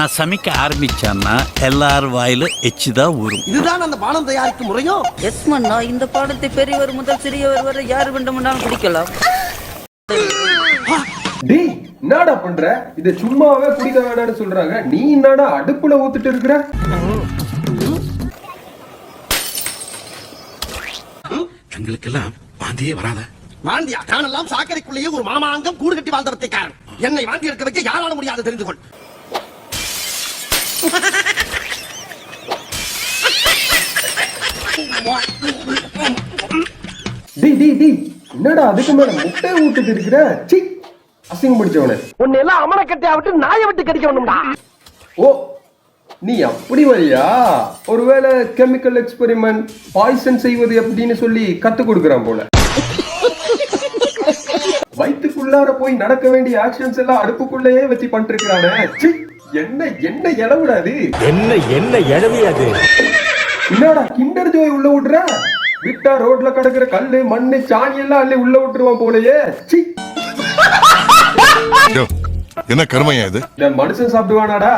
நான் சமைக்க ஆரம்பிச்சேன்னா எல்லார் வாயில எச்சு தான் ஊறும். இதுதான் அந்த பானம் தயாரிக்கும் முறையோ? எஸ் மன்னா இந்த பாடத்தை பெரியவர் முதல் சிறியவர் வரை யார் வேண்டுமென்றாலும் குடிக்கலாம். டேய் என்னடா பண்ற? இத சும்மாவே குடிக்க வேணாம்னு சொல்றாங்க. நீ என்னடா அடுப்புல ஊத்திட்டு இருக்கிற? எங்களுக்கெல்லாம் வாந்தியே வராத. வாந்தியா? தானெல்லாம் சாக்கடைக்குள்ளேயே ஒரு மாமாங்கம் கூடு கட்டி வாழ்ந்தவத்தை காரணம். என்னை வாந்தி எடுக்க வைக்க யாரால முடியாது தெரிந்து கொள். டேய் டேய் டேய் என்னடா அதுக்கு மேல முட்டை ஊத்திட்டு இருக்கிற? சி அசிங்கம் பிடிச்சவனே. உன்னை எல்லாம் அமர கட்டியா விட்டு நாயை விட்டு கடிக்க வேண்டும்டா ஓ நீ அப்படி வரியா? ஒருவேளை கெமிக்கல் எக்ஸ்பெரிமெண்ட் பாய்சன் செய்வது எப்படின்னு சொல்லி கத்து கொடுக்கறான் போல. வயிற்றுக்குள்ளார போய் நடக்க வேண்டிய ஆக்ஷன்ஸ் எல்லாம் அடுப்புக்குள்ளேயே வச்சு பண்ணிட்டு இருக்கிறானே என்ன என்ன இளவுடாது என்ன என்ன எழவி அது? என்னடா கிண்டர் ஜோய் உள்ள விடுற? விட்டா ரோட்ல கிடக்குற கல்லு மண்ணு சாணி எல்லாம் அள்ளி உள்ள விட்டுருவான் போலயே. என்ன கருமையா இது? இந்த மனுஷன் சாப்பிடுவானாடா.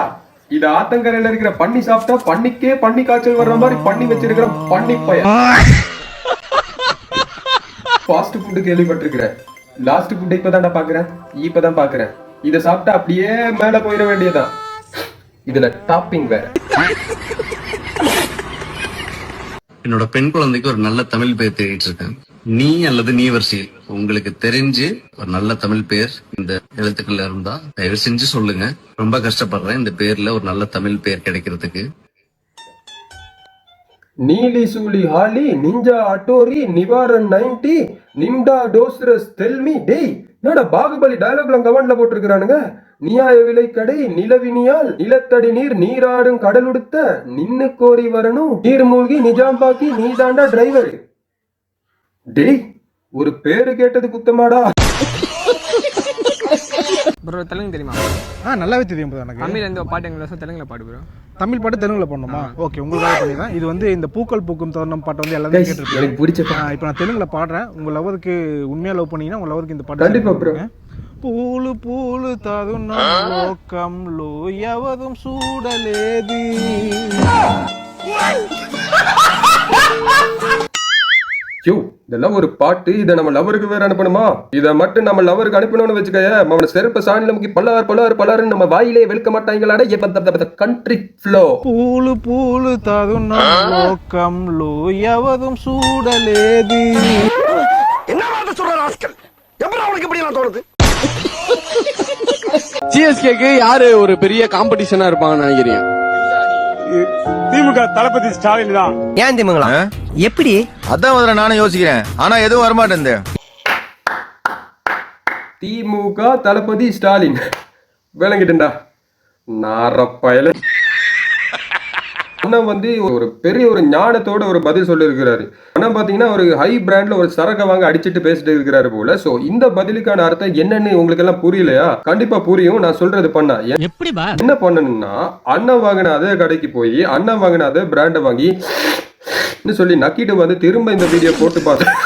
இது ஆத்தங்கரையில இருக்கிற பண்ணி சாப்பிட்டா பண்ணிக்கே பண்ணி காய்ச்சல் வர்ற மாதிரி பண்ணி வச்சிருக்கிற பண்ணி பையன் ஃபாஸ்ட் ஃபுட் கேள்விப்பட்டிருக்கிறேன். லாஸ்ட் ஃபுட் இப்பதான்டா பாக்குறேன். இப்பதான் பாக்குறேன். இத சாப்பிட்டா அப்படியே மேல போயிட வேண்டியதுதான். இதுல டாப்பிங் வேற. என்னோட பெண் குழந்தைக்கு ஒரு நல்ல தமிழ் பெயர் தேடிட்டு இருக்கேன். நீ அல்லது நீ வரிசையில் உங்களுக்கு தெரிஞ்சு ஒரு நல்ல தமிழ் பெயர் இந்த எழுத்துக்கள்ல இருந்தா தயவு செஞ்சு சொல்லுங்க. ரொம்ப கஷ்டப்படுறேன் இந்த பேர்ல ஒரு நல்ல தமிழ் பெயர் கிடைக்கிறதுக்கு. நீலி சூலி ஹாலி நிஞ்சா அட்டோரி நிவாரன் நைன்டி நிம்டா டோஸ்ரஸ் தெல்மி டேய் என்னடா பாகுபலி டயலாக்லாம் கமெண்ட்ல போட்டிருக்கிறானுங்க? நியாய விலைக்கடை நிலவினியால் நிலத்தடி நீர் நீராடும் கடலுடுத்த நின்னு கோரி வரணும் நீர் மூழ்கி நிஜாம்பாக்கி நீதாண்டா டிரைவர் டேய் ஒரு பேரு கேட்டது குத்தமாடா. ப்ரோ தெலுங்கு தெரியுமா ஆ நல்லாவே தெரியும் bro எனக்கு தமிழ்ல இருந்து ஒரு பாட்டு எங்களுக்கு தெலுங்குல பாடு ப்ரோ தமிழ் பாட்டு தெலுங்குல பண்ணணுமா ஓகே உங்களுக்காக பண்ணிடுறேன் இது வந்து இந்த பூக்கள் பூக்கும் தருணம் பாட்டை வந்து எல்லாமே Guys, கேட்டிருப்பீங்க எனக்கு பிடிச்ச ஆ, இப்போ நான் தெலுங்குல பாடுறேன் உங்க லவருக்கு உண்மையா லவ் பண்ணீங்கன்னா உங்க லவருக்கு இந்த பாட்டு கண்டிப்பா bro. పూలు పూలు తదున లోకంలో ఎవరం చూడలేదు யோ இதெல்லாம் ஒரு பாட்டு இதை நம்ம லவருக்கு வேற அனுப்பணுமா? இதை மட்டும் நம்ம லவருக்கு அனுப்பணும்னு வச்சுக்கோய அவன செருப்பு சாணியில முக்கி பல்லார் பல்லார் பல்லாரு நம்ம வாயிலே வெளுக்க மாட்டாங்களாட எப்ப கண்ட்ரி ஃப்ளோ பூலு பூலு தகுன லோகம்லோ எவதும் சூடலேது. என்ன வார்த்தை சொல்ற ராஸ்கல்? எப்படி அவனுக்கு இப்படி நான் தோணுது? சிஎஸ்கேக்கு யாரு ஒரு பெரிய காம்படிஷனா இருப்பாங்கன்னு நினைக்கிறீங்க? திமுக தளபதி ஸ்டாலின் தான். ஏன் திமுங்களா எப்படி? அதான் முதல்ல நானும் யோசிக்கிறேன். ஆனா எதுவும் வரமாட்டேன் திமுக தளபதி ஸ்டாலின். விளங்கிட்டா நாரப்பயல அண்ணன் வந்து ஒரு பெரிய ஒரு ஞானத்தோட ஒரு பதில் சொல்லியிருக்கிறாரு. அண்ணன் பாத்தீங்கன்னா ஒரு ஹை பிராண்ட்ல ஒரு சரக்கை வாங்க அடிச்சிட்டு பேசிட்டு இருக்கிறாரு போல. சோ இந்த பதிலுக்கான அர்த்தம் என்னன்னு உங்களுக்கு எல்லாம் புரியலையா? கண்டிப்பா புரியும். நான் சொல்றது பண்ணா. எப்படிபா என்ன பண்ணணும்னா அண்ணன் வாங்கின அதே கடைக்கு போய் அண்ணன் வாங்கின அதே பிராண்டை வாங்கி சொல்லி நக்கிட்டு வந்து திரும்ப இந்த வீடியோ போட்டு பார்த்தேன்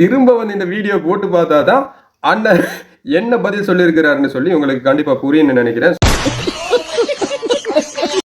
திரும்ப வந்து இந்த வீடியோ போட்டு பார்த்தாதான் அண்ணன் என்ன பதில் சொல்லியிருக்கிறாருன்னு சொல்லி உங்களுக்கு கண்டிப்பாக புரியும்னு நினைக்கிறேன்.